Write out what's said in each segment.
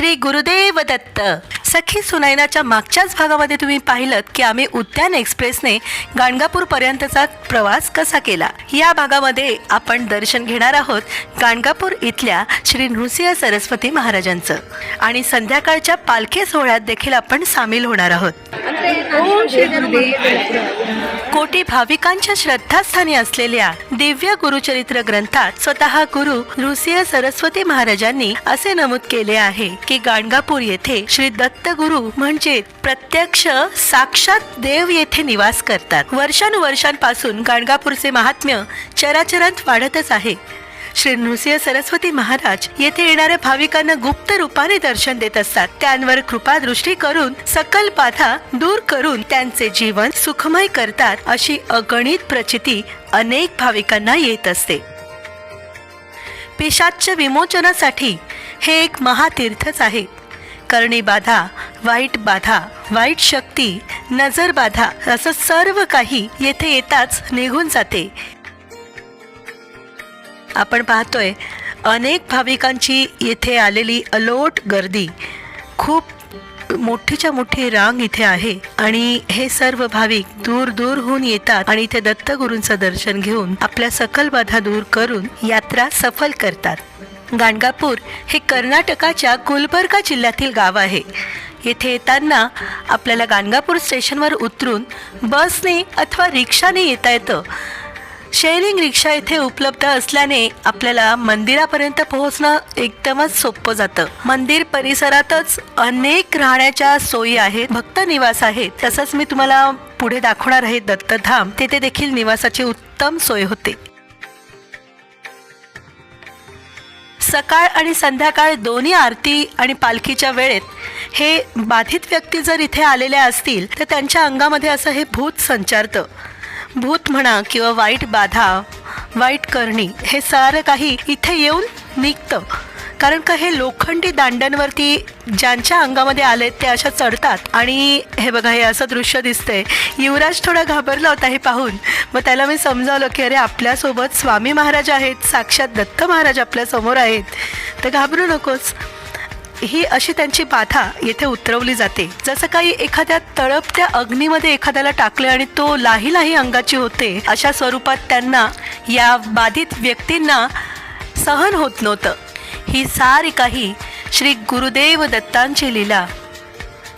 श्री गुरुदेव दत्त. सखी सुनायनाच्या मागच्याच भागामध्ये तुम्ही पाहिलं की आम्ही उद्यान एक्सप्रेसने गाणगापूर पर्यंतचा प्रवास कसा केला. या भागामध्ये आपण दर्शन घेणार आहोत गाणगापूर इथल्या श्री नृसिंह सरस्वती महाराजांचं. आणि संध्याकाळच्या पालखी सोहळ्यात देखील आपण सामील होणार आहोत. कोटी भाविकांच्या श्रद्धास्थानी असलेल्या दिव्य गुरुचरित्र ग्रंथात स्वतः गुरु नृसिंह सरस्वती महाराजांनी असे नमूद केले आहे की गाणगापूर येथे श्री दत्त गुरु म्हणजे प्रत्यक्ष साक्षात देव येथे निवास करतात. वर्षानुवर्षांपासून गाणगापूरचे महात्म्य चराचरात वाढतच आहे. श्री नृसिंह सरस्वती महाराज येथे येणाऱ्या भाविकांना गुप्त रूपाने दर्शन देत असतात. त्यांवर कृपा दृष्टी करून सकल बाधा दूर करून त्यांचे जीवन सुखमय करतात अशी अगणित प्रचिती अनेक भाविकांना येत असते. पिशाच्य विमोचनासाठी हे एक महातीर्थच आहे. करणी बाधा वाईट बाधा वाईट शक्ती नजर बाधा असं सर्व काही येथे येताच निघून जाते. आपण पाहतोय अनेक भाविकांची येथे आलेली अलोट गर्दी. खूप मोठीच्या मोठी रांग इथे आहे आणि हे सर्व भाविक दूर दूर होऊन येतात आणि इथे दत्तगुरूंचं दर्शन घेऊन आपल्या सकल बाधा दूर करून यात्रा सफल करतात. गाणगापूर हे कर्नाटकाच्या गुलबर्गा जिल्ह्यातील गाव आहे. येथे येताना आपल्याला गाणगापूर स्टेशनवर उतरून बसने अथवा रिक्षाने येता येतं. शेअरिंग रिक्षा इथे उपलब्ध असल्याने आपल्याला मंदिरापर्यंत पोहोचणं एकदमच सोपं जातं. मंदिर परिसरातच अनेक राहण्याच्या सोयी आहेत भक्त निवास आहेत. तसंच मी तुम्हाला पुढे दाखवणार आहे दत्तधाम. तेथे देखील निवासाची उत्तम सोय होते. सकाळ आणि संध्याकाळ दोन्ही आरती आणि पालखीच्या वेळेत हे बाधित व्यक्ती जर इथे आलेल्या असतील तर त्यांच्या अंगामध्ये असं हे भूत संचारतं. भूत म्हणा किंवा वाईट बाधा वाईट करणी हे सारं काही इथे येऊन निघतं. कारण का हे लोखंडी दांड्यांवरती ज्यांच्या अंगामध्ये आलेत ते अशा चढतात. आणि हे बघा हे असं दृश्य दिसतंय. युवराज थोडा घाबरला होता हे पाहून. मग त्याला मी समजावलं की अरे आपल्यासोबत स्वामी महाराज आहेत. साक्षात दत्त महाराज आपल्यासमोर आहेत. तर घाबरू नकोस. ही अशी त्यांची बाधा येथे उतरवली जाते. जसं काही एखाद्या तळपत्या अग्नीमध्ये एखाद्याला टाकले आणि तो लाही लाही अंगाची होते अशा स्वरूपात त्यांना या बाधित व्यक्तींना सहन होत नव्हतं. ही सारी काही श्री गुरुदेव दत्तांची लीला.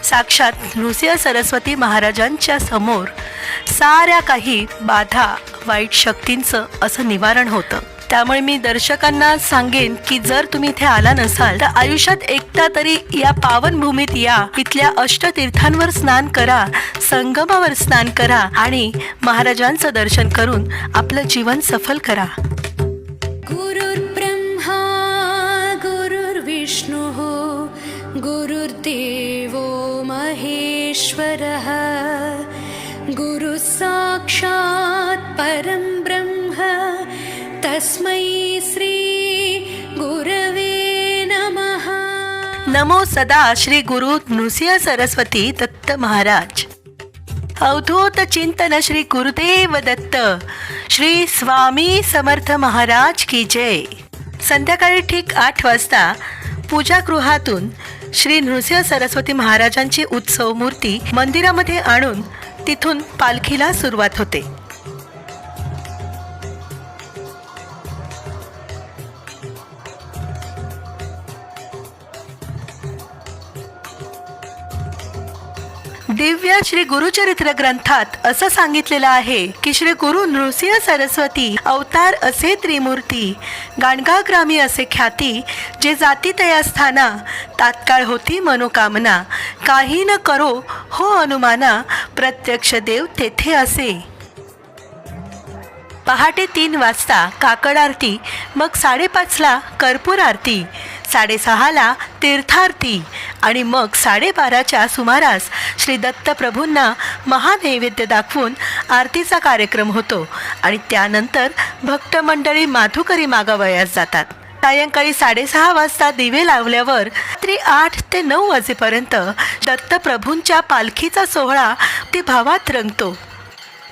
साक्षात नृसिंह सरस्वती महाराजांच्या समोर साऱ्या काही बाधा वाईट शक्तींचं असं निवारण होतं. त्यामुळे मी दर्शकांना सांगेन की जर तुम्ही इथे आला नसाल तर आयुष्यात एकदा तरी या पावनभूमीत या. इथल्या अष्टतीर्थांवर स्नान करा संगमावर स्नान करा आणि महाराजांचं दर्शन करून आपलं जीवन सफल करा. ईश्वरः गुरुसाक्षात् परं ब्रह्म तस्मै श्री गुरवे नमः। नमो सदा श्री गुरु नृसिंह सरस्वती दत्त महाराज। अवधूत चिंतन श्री गुरुदेव दत्त। श्री स्वामी समर्थ महाराज की जय। संध्याकाळी ठीक आठ वाजता पूजागृहातून श्री नृसिंह सरस्वती महाराजांची उत्सव मूर्ती मंदिरामध्ये आणून तिथून पालखीला सुरुवात होते. दिव्य श्री गुरुचरित्र ग्रंथात असं सांगितलेलं आहे की श्री गुरु नृसिंह सरस्वती अवतार असे त्रिमूर्ती गाणगाग्रामी असे ख्याती जे जाती तया स्थाना तात्काळ होती मनोकामना काही न करो हो अनुमाना प्रत्यक्ष देव तेथे असे. पहाटे तीन वाजता काकड आरती मग साडेपाचला कर्पूर आरती साडेसहाला तीर्थारती आणि मग साडेबाराच्या सुमारास श्री दत्तप्रभूंना महानैवेद्य दाखवून आरतीचा कार्यक्रम होतो आणि त्यानंतर भक्तमंडळी माधुकरी मागावयास जातात. सायंकाळी साडेसहा वाजता दिवे लावल्यावर रात्री आठ ते नऊ वाजेपर्यंत दत्तप्रभूंच्या पालखीचा सोहळा ते भावात रंगतो.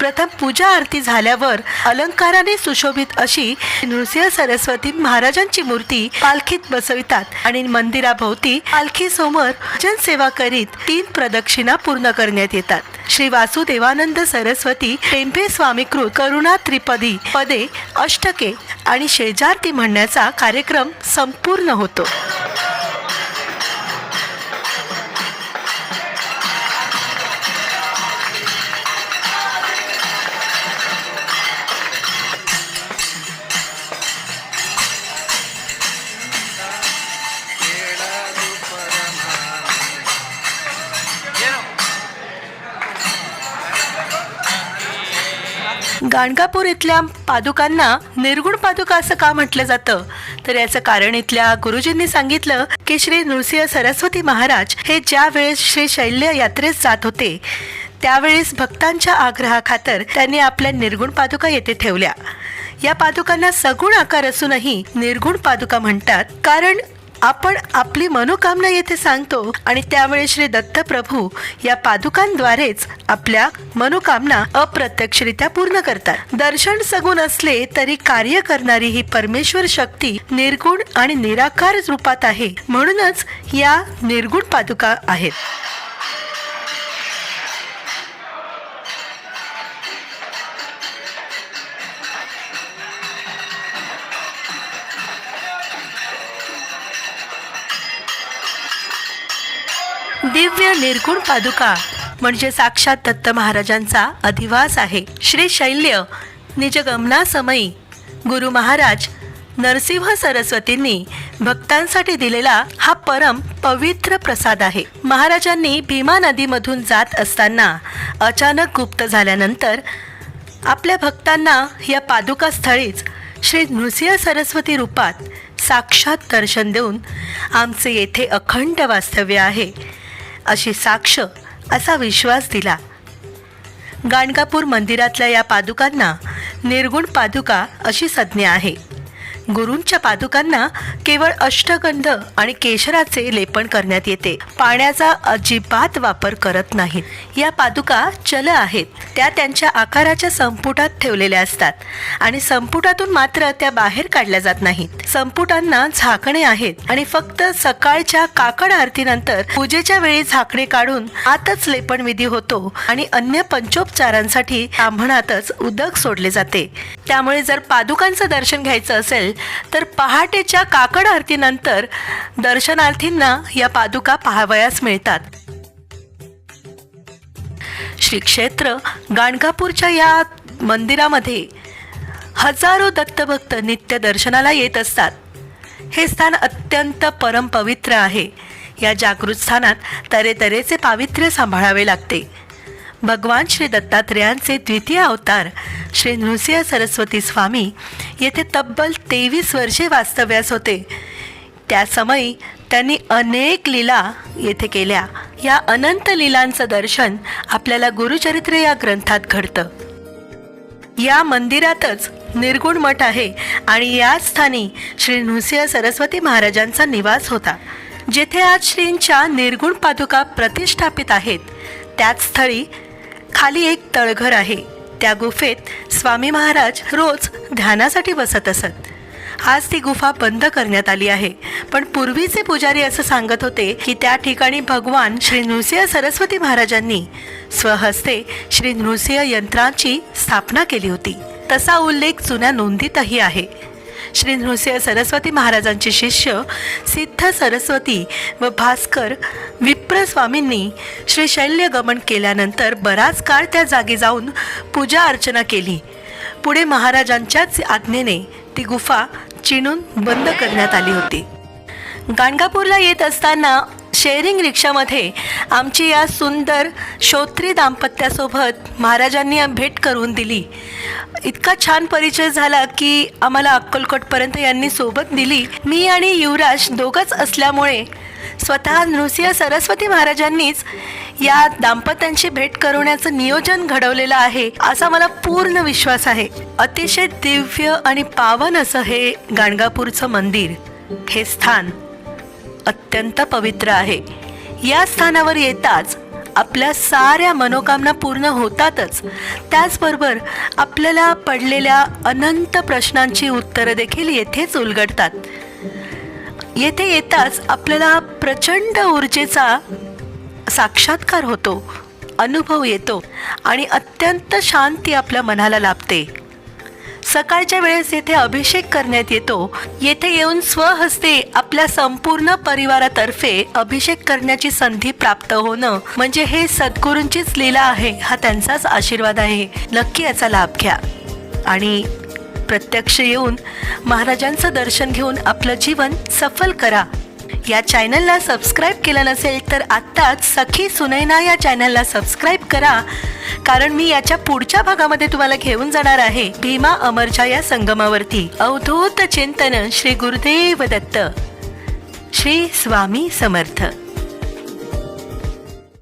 प्रथम पूजा आरती झाल्यावर अलंकाराने सुशोभित अशी नृसिंह सरस्वती महाराजांची मूर्ती पालखीत बसवितात आणि मंदिराभोवती पालखी समोर जनसेवा करीत तीन प्रदक्षिणा पूर्ण करण्यात येतात. श्री वासुदेवानंद सरस्वती टेंभे स्वामीकृत करुणा त्रिपदी पदे अष्टके आणि शेजारती म्हणण्याचा कार्यक्रम संपूर्ण होतो. गाणगापूर इथल्या पादुकांना निर्गुण पादुका असं का म्हटलं जातं? तर याचं कारण इथल्या गुरुजींनी सांगितलं की श्री नृसिंह सरस्वती महाराज हे ज्या वेळेस श्री शैल्य यात्रेस जात होते त्यावेळेस भक्तांच्या आग्रहाखातर त्यांनी आपल्या निर्गुण पादुका येथे ठेवल्या. या पादुकांना सगुण आकार असूनही निर्गुण पादुका म्हणतात कारण आपण आपली मनोकामना येथे सांगतो आणि त्यामुळे श्री दत्तप्रभू या पादुकांद्वारेच आपल्या मनोकामना अप्रत्यक्षरित्या पूर्ण करतात. दर्शन सगुण असले तरी कार्य करणारी ही परमेश्वर शक्ती निर्गुण आणि निराकार रूपात आहे. म्हणूनच या निर्गुण पादुका आहेत. दिव्य निर्गुण पादुका म्हणजे साक्षात दत्त महाराजांचा अधिवास आहे. श्री शैल्य निजगमनासमयी गुरु महाराज नरसिंह सरस्वतींनी भक्तांसाठी दिलेला हा परम पवित्र प्रसाद आहे. महाराजांनी भीमा नदीमधून जात असताना अचानक गुप्त झाल्यानंतर आपल्या भक्तांना या पादुका स्थळीच श्री नृसिंह सरस्वती रूपात साक्षात दर्शन देऊन आमचे येथे अखंड वास्तव्य आहे. अशी साक्ष असा विश्वास दिला. गाणगापूर मंदिरातल्या या पादुकांना निर्गुण पादुका अशी संज्ञा आहे. गुरूंच्या पादुकांना केवळ अष्टगंध आणि केशराचे लेपन करण्यात येते. पाण्याचा अजिबात वापर करत नाहीत. या पादुका चल आहेत. त्या त्यांच्या आकाराच्या संपुटात ठेवलेल्या असतात. आणि संपुटातून मात्र त्या बाहेर काढल्या जात नाहीत. संपुटांना झाकणे आहेत आणि फक्त सकाळच्या काकड आरतीनंतर पूजेच्या वेळी झाकणे काढून आतच लेपण विधी होतो आणि अन्य पंचोपचारांसाठी ब्राह्मणातच उदक सोडले जाते. त्यामुळे जर पादुकांचं दर्शन घ्यायचं असेल तर पहाटेच्या काकड आरतीनंतर दर्शनार्थींना या पादुका पाहावयास मिळतात. श्री क्षेत्र गाणगापूरच्या या मंदिरामध्ये हजारो दत्तभक्त नित्य दर्शनाला येत असतात. हे स्थान अत्यंत परमपवित्र आहे. या जागृत स्थानात तऱ्हेतऱ्हेचे पावित्र्य सांभाळावे लागते. भगवान श्री दत्तात्रेयांचे द्वितीय अवतार श्री नृसिंह सरस्वती स्वामी येथे तब्बल तेवीस वर्षे वास्तव्यास होते. त्या समयी त्यांनी अनेक लीला येथे केल्या. या अनंत लीलांचं दर्शन आपल्याला गुरुचरित्र या ग्रंथात घडतं. या मंदिरातच निर्गुण मठ आहे आणि या स्थानी श्री नृसिंह सरस्वती महाराजांचा निवास होता. जेथे आज श्रींच्या निर्गुण पादुका प्रतिष्ठापित आहेत. त्याच स्थळी खाली एक तळघर आहे. त्या गुफेत स्वामी महाराज रोज ध्यानासाठी बसत असत. आज ती गुफा बंद करण्यात आली आहे. पण पूर्वीचे पुजारी असं सांगत होते की त्या ठिकाणी भगवान श्री नृसिंह सरस्वती महाराजांनी स्वहस्ते श्री नृसिंह यंत्रांची स्थापना केली होती. तसा उल्लेख जुन्या नोंदीतही आहे. श्री नृसिंह सरस्वती महाराजांचे शिष्य सिद्ध सरस्वती व भास्कर विप्र स्वामींनी श्री शैल्य गमन केल्यानंतर बराच काळ त्या जागी जाऊन पूजा अर्चना केली. पुढे महाराजांच्याच आज्ञेने ती गुफा चिणून बंद करण्यात आली होती. गाणगापूरला येत असताना शेअरिंग रिक्षामध्ये आमची या सुंदर श्रोत्री दाम्पत्यासोबत महाराजांनी भेट करून दिली. इतका छान परिचय झाला की आम्हाला अक्कलकोटपर्यंत यांनी सोबत दिली. मी आणि युवराज दोघंच असल्यामुळे स्वतः नृसिंह सरस्वती महाराजांनीच या दाम्पत्यांची भेट करवण्याचं नियोजन घडवलेलं आहे असा मला पूर्ण विश्वास आहे. अतिशय दिव्य आणि पावन असं हे गाणगापूरचं मंदिर हे स्थान. अत्यंत पवित्र आहे. या स्थानावर येताच आपल्या साऱ्या मनोकामना पूर्ण होतातच. त्याचबरोबर आपल्याला पडलेल्या अनंत प्रश्नांची उत्तरं देखील येथेच उलगडतात. येथे येताच आपल्याला प्रचंड ऊर्जेचा साक्षात्कार होतो अनुभव येतो आणि अत्यंत शांती आपल्या मनाला लाभते. सकाळच्या वेळेस येथे अभिषेक करण्यात येतो. येथे येऊन स्वहस्ते आपल्या संपूर्ण परिवारातर्फे अभिषेक करण्याची संधी प्राप्त होणं म्हणजे हे सद्गुरूंचीच लीला आहे हा त्यांचाच आशीर्वाद आहे. नक्की याचा लाभ घ्या. आणि प्रत्यक्ष येऊन महाराजांचं दर्शन घेऊन आपलं जीवन सफल करा. या चॅनलला सबस्क्राईब केलं नसेल तर आत्ताच सखी सुनैना या चॅनलला सबस्क्राईब करा. कारण मी याच्या पुढच्या भागामध्ये तुम्हाला घेऊन जाणार आहे. भीमा अमरच्या या संगमावरती. अवधूत चिंतन श्री गुरुदेव दत्त. श्री स्वामी समर्थ.